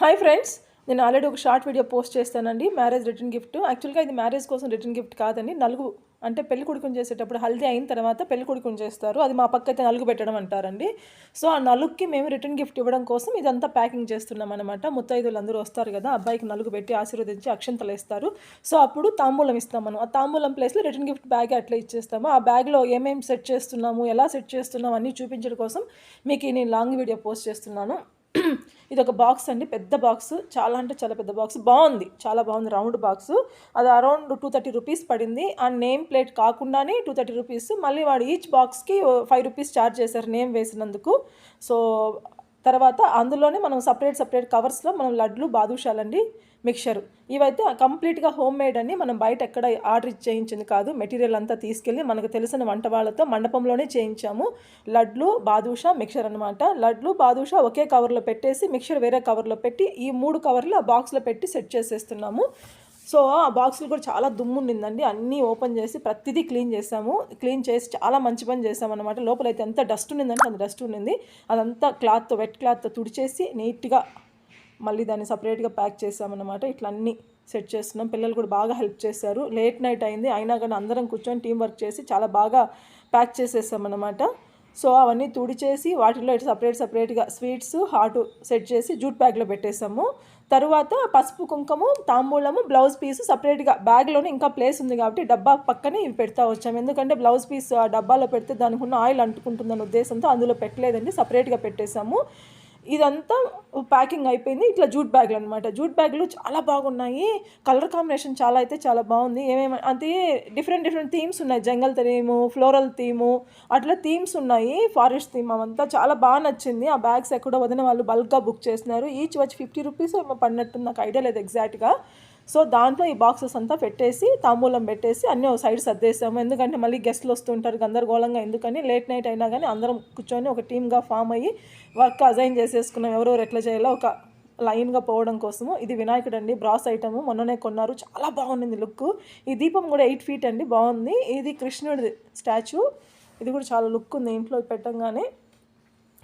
Hi friends నేను already ఒక short video post చేస్తానండి మ్యారేజ్ రిటర్న్ గిఫ్ట్. యాక్చువల్గా ఇది మ్యారేజ్ కోసం రిటర్న్ గిఫ్ట్ కాదండి నలుగు అంటే పెళ్ళి కొడుకుని చేసేటప్పుడు హల్దీ అయిన తర్వాత పెళ్ళి కొడుకుని చేస్తారు. అది మా పక్క అయితే నలుగు పెట్టడం అంటారండి. సో ఆ నలుగుకి మేము రిటర్న్ గిఫ్ట్ ఇవ్వడం కోసం ఇదంతా ప్యాకింగ్ చేస్తున్నాం అనమాట ముత్తైదులు అందరూ వస్తారు కదా అబ్బాయికి నలుగు పెట్టి ఆశీర్వదించి అక్షంతలు వేస్తారు. సో అప్పుడు తాంబూలం ఇస్తాం మనం. ఆ తాంబూలం ప్లేస్లో రిటర్న్ గిఫ్ట్ బ్యాగ్ అట్లా ఇచ్చేస్తాము. ఆ బ్యాగ్లో ఏమేమి సెట్ చేస్తున్నాము ఎలా సెట్ చేస్తున్నాము అన్నీ చూపించడం కోసం మీకు నేను లాంగ్ వీడియో పోస్ట్ చేస్తున్నాను. ఇది ఒక బాక్స్ అండి. పెద్ద బాక్స్. చాలా అంటే చాలా పెద్ద బాక్స్. బాగుంది. చాలా బాగుంది. Round box. అది అరౌండ్ టూ థర్టీ రూపీస్ పడింది. ఆ నేమ్ ప్లేట్ కాకుండానే టూ థర్టీ రూపీస్. మళ్ళీ వాడు ఈచ్ బాక్స్కి ఫైవ్ రూపీస్ ఛార్జ్ చేశారు నేమ్ వేసినందుకు. సో తర్వాత అందులోనే మనం సపరేట్ సపరేట్ కవర్స్లో మనం లడ్లు బాదుషాలండి మిక్చర్ ఇవైతే కంప్లీట్గా హోమ్ మేడ్ అని మనం బయట ఎక్కడ ఆర్డర్ చేయించింది కాదు మెటీరియల్ అంతా తీసుకెళ్ళి మనకు తెలిసిన వంట వాళ్ళతో మండపంలోనే చేయించాము. లడ్లు బాదుషా మిక్చర్ అనమాట లడ్లు బాదుషా ఒకే కవర్లో పెట్టేసి మిక్చర్ వేరే కవర్లో పెట్టి ఈ మూడు కవర్లు ఆ బాక్స్లో పెట్టి సెట్ చేసేస్తున్నాము. సో ఆ బాక్సులు కూడా చాలా దుమ్ము ఉండిందండి. అన్నీ ఓపెన్ చేసి ప్రతిదీ క్లీన్ చేసాము. క్లీన్ చేసి చాలా మంచి పని చేసామన్నమాట. లోపలైతే ఎంత డస్ట్ ఉండిందంటే అంత డస్ట్ ఉండింది. అదంతా క్లాత్తో వెట్ క్లాత్తో తుడిచేసి నీట్గా మళ్ళీ దాన్ని సపరేట్గా ప్యాక్ చేసామన్నమాట. ఇట్లా అన్నీ సెట్ చేస్తున్నాం. పిల్లలు కూడా బాగా హెల్ప్ చేశారు. లేట్ నైట్ అయింది. అయినా కానీ అందరం కూర్చొని టీం వర్క్ చేసి చాలా బాగా ప్యాక్ చేసేసామన్నమాట. సో అవన్నీ తుడిచేసి వాటిలో ఇటు సపరేట్ సపరేట్గా స్వీట్స్ హాట్ సెట్ చేసి జూట్ బ్యాగ్లో పెట్టేసాము తరువాత పసుపు కుంకుమ తాంబూలము బ్లౌజ్ పీస్ సపరేట్గా బ్యాగ్లోనే ఇంకా ప్లేస్ ఉంది కాబట్టి డబ్బా పక్కనే ఇవి పెడతా వచ్చాము. ఎందుకంటే బ్లౌజ్ పీస్ ఆ డబ్బాలో పెడితే దానికి ఉన్న ఆయిల్ అంటుకుంటుందన్న ఉద్దేశంతో అందులో పెట్టలేదండి. సపరేట్గా పెట్టేశాము. ఇదంతా ప్యాకింగ్ అయిపోయింది. ఇట్లా జూట్ బ్యాగ్లు అనమాట జూట్ బ్యాగ్లు చాలా బాగున్నాయి. కలర్ కాంబినేషన్ చాలా అయితే చాలా బాగుంది. ఏమేమి అంటే డిఫరెంట్ డిఫరెంట్ థీమ్స్ ఉన్నాయి. జంగల్ థీము ఫ్లోరల్ థీము అట్లా థీమ్స్ ఉన్నాయి. ఫారెస్ట్ థీమ్ అవంతా చాలా బాగా నచ్చింది. ఆ బ్యాగ్స్ ఎక్కడో వదిన వాళ్ళు బల్క్గా బుక్ చేసినారు. ఈచ్ వచ్చి ఫిఫ్టీ రూపీస్ పడినట్టు నాకు ఐడియా లేదు ఎగ్జాక్ట్గా. సో దాంట్లో ఈ బాక్సెస్ అంతా పెట్టేసి తాంబూలం పెట్టేసి అన్నీ ఒక సైడ్ సర్దేసాము. ఎందుకంటే మళ్ళీ గెస్ట్లు వస్తుంటారు గందరగోళంగా ఎందుకని లేట్ నైట్ అయినా కానీ అందరం కూర్చొని ఒక టీమ్గా ఫామ్ అయ్యి వర్క్ అజైన్ చేసేసుకున్నాం. ఎవరెవరు ఎట్లా చేయాలో ఒక లైన్గా పోవడం కోసము. ఇది వినాయకుడు అండి బ్రాస్ ఐటమ్. మొన్ననే కొన్నారు. చాలా బాగుంది లుక్ ఈ దీపం కూడా ఎయిట్ ఫీట్ అండి. బాగుంది. ఇది కృష్ణుడి స్టాచ్యూ. ఇది కూడా చాలా లుక్ ఉంది. ఇంట్లో పెట్టంగానే.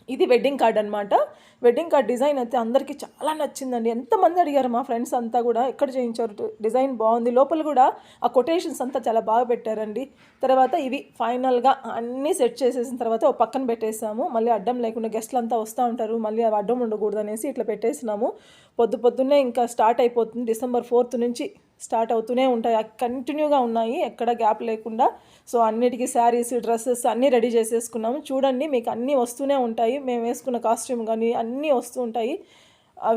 ఇది వెడ్డింగ్ కార్డ్ అనమాట వెడ్డింగ్ కార్డ్ డిజైన్ అయితే అందరికీ చాలా నచ్చిందండి. ఎంతమంది అడిగారు మా ఫ్రెండ్స్ అంతా కూడా ఎక్కడ చేయించారు? డిజైన్ బాగుంది. లోపల కూడా ఆ కొటేషన్స్ అంతా చాలా బాగా పెట్టారండి. తర్వాత ఇవి ఫైనల్గా అన్నీ సెట్ చేసేసిన తర్వాత ఒక పక్కన పెట్టేసాము. మళ్ళీ అడ్డం లేకుండా గెస్ట్లు అంతా వస్తూ ఉంటారు. మళ్ళీ అడ్డం ఉండకూడదు అనేసి ఇట్లా పెట్టేసినాము. పొద్దు పొద్దున్నే ఇంకా స్టార్ట్ అయిపోతుంది. డిసెంబర్ ఫోర్త్ నుంచి స్టార్ట్ అవుతూనే ఉంటాయి. కంటిన్యూగా ఉన్నాయి. ఎక్కడ గ్యాప్ లేకుండా. సో అన్నిటికీ శారీస్ డ్రెస్సెస్ అన్నీ రెడీ చేసేసుకున్నాము. చూడండి మీకు అన్నీ వస్తూనే ఉంటాయి. మేము వేసుకున్న కాస్ట్యూమ్ కానీ అన్నీ వస్తూ ఉంటాయి.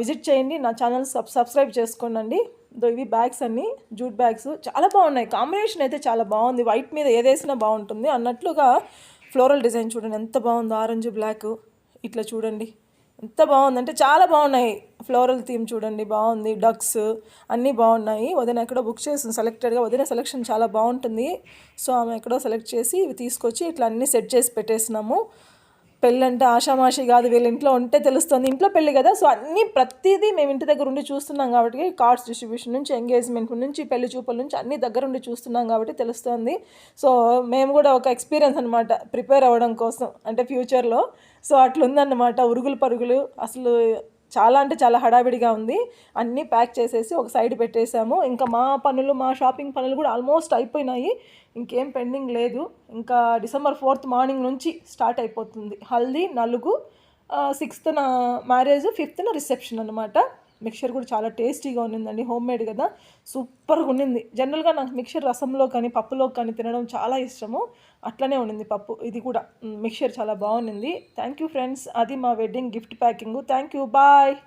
విజిట్ చేయండి. నా ఛానల్ సబ్ సబ్స్క్రైబ్ చేసుకోండి ఇవి బ్యాగ్స్ అన్నీ. Jute bags. చాలా బాగున్నాయి. కాంబినేషన్ అయితే చాలా బాగుంది. వైట్ మీద ఏదేసినా బాగుంటుంది. అన్నట్లుగా ఫ్లోరల్ డిజైన్ చూడండి. ఎంత బాగుందో. Orange black. ఇట్లా చూడండి. ఎంత బాగుందంటే చాలా బాగున్నాయి. ఫ్లోరల్ థీమ్ చూడండి బాగుంది. డక్స్ అన్నీ బాగున్నాయి. వదిన ఎక్కడో బుక్ చేసింది సెలెక్టెడ్గా. వదిన సెలెక్షన్ చాలా బాగుంటుంది. సో ఆమె ఎక్కడో సెలెక్ట్ చేసి ఇవి తీసుకొచ్చి ఇట్లా అన్నీ సెట్ చేసి పెట్టేసినాము పెళ్ళి అంటే ఆషామాషి కాదు వీళ్ళ ఇంట్లో ఉంటే తెలుస్తుంది. ఇంట్లో పెళ్ళి కదా సో అన్నీ ప్రతిదీ మేము ఇంటి దగ్గర ఉండి చూస్తున్నాం కాబట్టి కార్డ్స్ డిస్ట్రిబ్యూషన్ నుంచి ఎంగేజ్మెంట్ నుంచి పెళ్ళి చూపుల నుంచి అన్ని దగ్గర ఉండి చూస్తున్నాం కాబట్టి తెలుస్తుంది. సో మేము కూడా ఒక ఎక్స్పీరియన్స్ అనమాట ప్రిపేర్ అవ్వడం కోసం అంటే ఫ్యూచర్లో. సో అట్లుందన్నమాట ఉరుగులు పరుగులు. అసలు చాలా అంటే చాలా హడావిడిగా ఉంది. అన్నీ ప్యాక్ చేసేసి ఒక సైడ్ పెట్టేశాము ఇంకా మా పనులు మా షాపింగ్ పనులు కూడా ఆల్మోస్ట్ అయిపోయినాయి. ఇంకేం పెండింగ్ లేదు. ఇంకా డిసెంబర్ ఫోర్త్ మార్నింగ్ నుంచి స్టార్ట్ అయిపోతుంది. హల్దీ నలుగు సిక్స్త్న మ్యారేజ్ ఫిఫ్త్న రిసెప్షన్ అనమాట మిక్చర్ కూడా చాలా టేస్టీగా ఉన్నిందండి హోమ్ మేడ్ కదా. సూపర్గా ఉన్నింది. జనరల్గా నాకు మిక్చర్ రసంలో కానీ పప్పులో కానీ తినడం చాలా ఇష్టము. అట్లనే ఉండింది పప్పు. ఇది కూడా మిక్చర్ చాలా బాగుంది థ్యాంక్ యూ ఫ్రెండ్స్. అది మా wedding gift packing. Thank you. Bye.